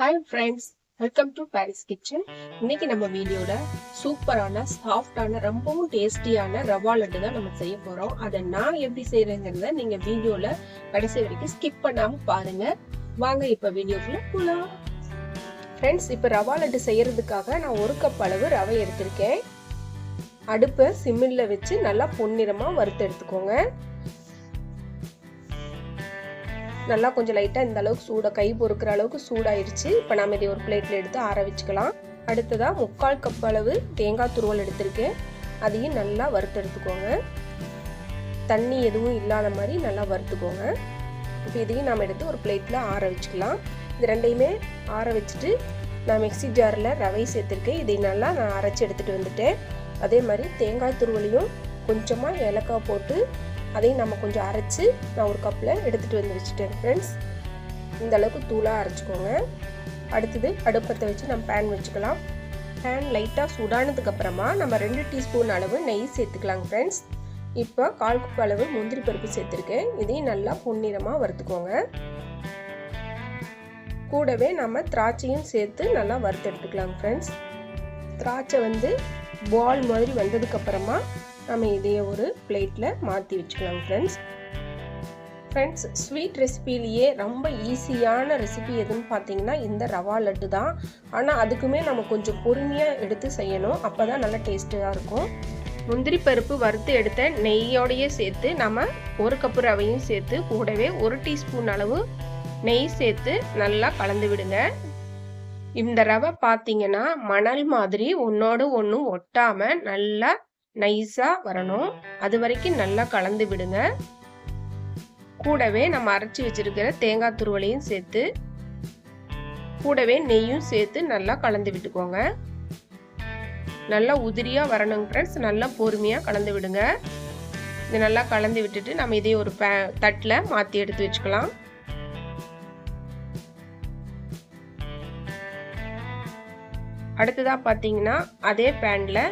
Hi friends welcome to Paris kitchen இன்னைக்கு நம்ம வீடியோல சூப்பரான சாஃப்டான ரொம்பவும் டேஸ்டியான ரவா லட்டு தான் நம்ம செய்ய போறோம். அதை நான் எப்படி செய்யறேங்கிறத நீங்க வீடியோல கடைசி வரைக்கும் ஸ்கிப் பண்ணாம பாருங்க. வாங்க இப்ப வீடியோக்குள்ள போலாம். ஃப்ரெண்ட்ஸ் இப்ப ரவா லட்டு செய்யறதுக்காக நான் ஒரு கப் அளவு ரவை எடுத்திருக்கேன். அடுப்பை சிம்மில் வச்சு நல்லா பொன்னிறமாக வறுத்து எடுத்துக்கோங்க. நல்லா கொஞ்சம் லைட்டாக இந்த அளவுக்கு சூடாக கை பொறுக்கிற அளவுக்கு சூடாயிருச்சு. இப்போ நம்ம இதை ஒரு பிளேட்டில் எடுத்து ஆற வச்சுக்கலாம். அடுத்ததாக முக்கால் கப் அளவு தேங்காய் துருவல் எடுத்திருக்கேன். அதையும் நல்லா வறுத்து எடுத்துக்கோங்க தண்ணி எதுவும் இல்லாத மாதிரி நல்லா வறுத்துக்கோங்க. இப்போ இதையும் நாம் எடுத்து ஒரு பிளேட்டில் ஆற வச்சுக்கலாம். இது ரெண்டையுமே ஆற வச்சுட்டு நான் மிக்சி ஜாரில் ரவை சேர்த்துருக்கேன். இதை நல்லா நான் அரைச்சி எடுத்துகிட்டு வந்துட்டேன். அதே மாதிரி தேங்காய் துருவலையும் கொஞ்சமாக ஏலக்காய் போட்டு அதையும் நம்ம கொஞ்சம் அரைச்சி நான் ஒரு கப்பில் எடுத்துகிட்டு வந்து வச்சுட்டேன் ஃப்ரெண்ட்ஸ் இந்த அளவுக்கு தூளாக அரைச்சிக்கோங்க. அடுத்தது அடுப்பத்தை வச்சு நம்ம பேன் வச்சுக்கலாம். பேன் லைட்டாக சூடானதுக்கு அப்புறமா நம்ம ரெண்டு டீஸ்பூன் அளவு நெய் சேர்த்துக்கலாங்க ஃப்ரெண்ட்ஸ் இப்போ கால் கப் அளவு முந்திரி பருப்பு சேர்த்துருக்கேன். இதையும் நல்லா பொன்னிறமாக வறுத்துக்கோங்க. கூடவே நம்ம திராட்சையும் சேர்த்து நல்லா வறுத்து எடுத்துக்கலாங்க ஃப்ரெண்ட்ஸ் திராட்சை வந்து பால் மாதிரி வந்ததுக்கப்புறமா நம்ம இதையே ஒரு பிளேட்டில் மாற்றி வச்சுக்கலாம் ஃப்ரெண்ட்ஸ் ஃப்ரெண்ட்ஸ் ஸ்வீட் ரெசிபிலேயே ரொம்ப ஈஸியான ரெசிபி எதுன்னு பார்த்தீங்கன்னா இந்த ரவா லட்டு தான். ஆனால் அதுக்குமே நம்ம கொஞ்சம் பொறுமையாக எடுத்து செய்யணும். அப்போ தான் நல்லா டேஸ்ட்டாக இருக்கும். முந்திரி பருப்பு வறுத்து எடுத்த நெய்யோடையே சேர்த்து நம்ம ஒரு கப்பு ரவையும் சேர்த்து கூடவே ஒரு டீஸ்பூன் அளவு நெய் சேர்த்து நல்லா கலந்து விடுங்க. இந்த ரவை பார்த்தீங்கன்னா மணல் மாதிரி ஒன்றோடு ஒன்றும் ஒட்டாமல் நல்லா நைஸாக வரணும். அது வரைக்கும் நல்லா கலந்து விடுங்க. கூடவே நம்ம அரைச்சி வச்சிருக்கிற தேங்காய் துருவலையும் சேர்த்து கூடவே நெய்யும் சேர்த்து நல்லா கலந்து விட்டுக்கோங்க. நல்லா உதிரியாக வரணுங்க ஃப்ரெண்ட்ஸ் நல்லா பொறுமையாக கலந்து விடுங்க. இது நல்லா கலந்து விட்டுட்டு நம்ம இதே ஒரு பே தட்டில் மாற்றி எடுத்து வச்சுக்கலாம். அடுத்ததாக பார்த்தீங்கன்னா அதே பேனில்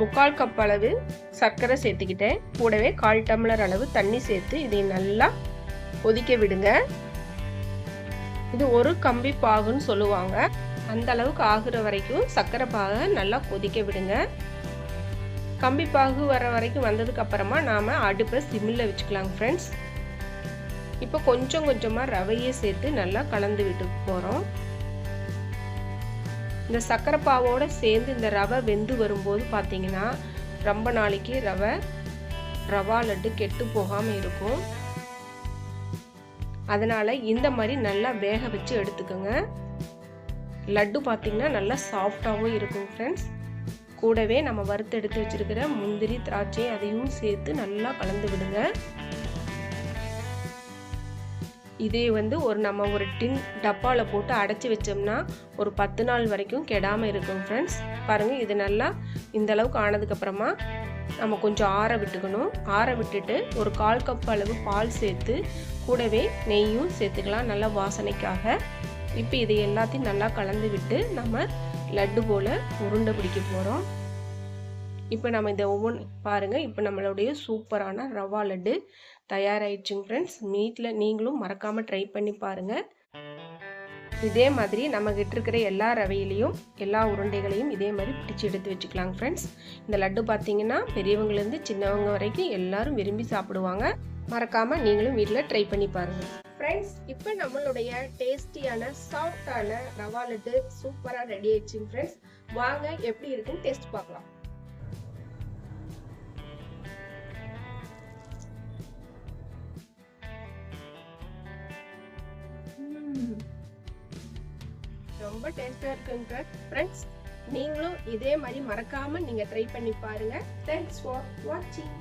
முக்கால் கப் அளவு சர்க்கரை சேர்த்துக்கிட்டேன். கூடவே கால் டம்ளர் அளவு தண்ணி சேர்த்து இதை நல்லா கொதிக்க விடுங்க. இது ஒரு கம்பி பாகுன்னு சொல்லுவாங்க. அந்த அளவுக்கு ஆகுற வரைக்கும் சர்க்கரை பாகை நல்லா கொதிக்க விடுங்க. கம்பி பாகு வர வரைக்கும் வந்ததுக்கு அப்புறமா நாம அடுப்பை சிம்மில் வச்சுக்கலாங்க ஃப்ரெண்ட்ஸ் இப்போ கொஞ்சம் கொஞ்சமாக ரவையை சேர்த்து நல்லா கலந்து விட்டு போகிறோம் இந்த சர்க்கரை பாவோட சேர்ந்து இந்த ரவை வெந்து வரும்போது பார்த்தீங்கன்னா ரொம்ப நாளைக்கு ரவை ரவா லட்டு கெட்டு போகாமல் இருக்கும். அதனால் இந்த மாதிரி நல்லா வேக வச்சு எடுத்துக்கோங்க. லட்டு பார்த்தீங்கன்னா நல்லா சாஃப்டாகவும் இருக்கும் ஃப்ரெண்ட்ஸ் கூடவே நம்ம வறுத்து எடுத்து வச்சிருக்கிற முந்திரி திராட்சை அதையும் சேர்த்து நல்லா கலந்து விடுங்க. இதே வந்து ஒரு நம்ம ஒரு டின் டப்பாவில் போட்டு அடைச்சி வச்சோம்னா ஒரு பத்து நாள் வரைக்கும் கெடாமல் இருக்கும் ஃப்ரெண்ட்ஸ் பாருங்கள் இது நல்லா இந்த அளவுக்கு ஆனதுக்கப்புறமா நம்ம கொஞ்சம் ஆற விட்டுக்கணும். ஆற விட்டுட்டு ஒரு கால் கப் அளவு பால் சேர்த்து கூடவே நெய்யும் சேர்த்துக்கலாம் நல்லா வாசனைக்காக. இப்போ இது எல்லாத்தையும் நல்லா கலந்து விட்டு நம்ம லட்டு போல் உருண்டை பிடிக்க போகிறோம் இப்போ நம்ம இதை ஒவ்வொன்று பாருங்கள் இப்போ நம்மளுடைய சூப்பரான ரவா லட்டு தயாராகிடுச்சுங்க ஃப்ரெண்ட்ஸ் வீட்டில் நீங்களும் மறக்காமல் ட்ரை பண்ணி பாருங்கள் இதே மாதிரி நம்மக்கிட்ட இருக்கிற எல்லா ரவையிலையும் எல்லா உருண்டைகளையும் இதே மாதிரி பிடிச்சி எடுத்து வச்சுக்கலாங்க ஃப்ரெண்ட்ஸ் இந்த லட்டு பார்த்தீங்கன்னா பெரியவங்கலேருந்து சின்னவங்க வரைக்கும் எல்லாரும் விரும்பி சாப்பிடுவாங்க. மறக்காமல் நீங்களும் வீட்டில் ட்ரை பண்ணி பாருங்கள் ஃப்ரெண்ட்ஸ் இப்போ நம்மளுடைய டேஸ்டியான சாஃப்டான ரவா லட்டு சூப்பராக ரெடி ஆயிடுச்சுங்க ஃப்ரெண்ட்ஸ் வாங்க எப்படி இருக்குன்னு டேஸ்ட் பார்க்கலாம். ரொம்ப டேஸ்ட்டாக இருக்குங்க. ஃப்ரெண்ட்ஸ் நீங்களும் இதே மாதிரி மறக்காமல் நீங்க ட்ரை பண்ணி பாருங்க. தேங்க்ஸ் ஃபார் வாட்சிங்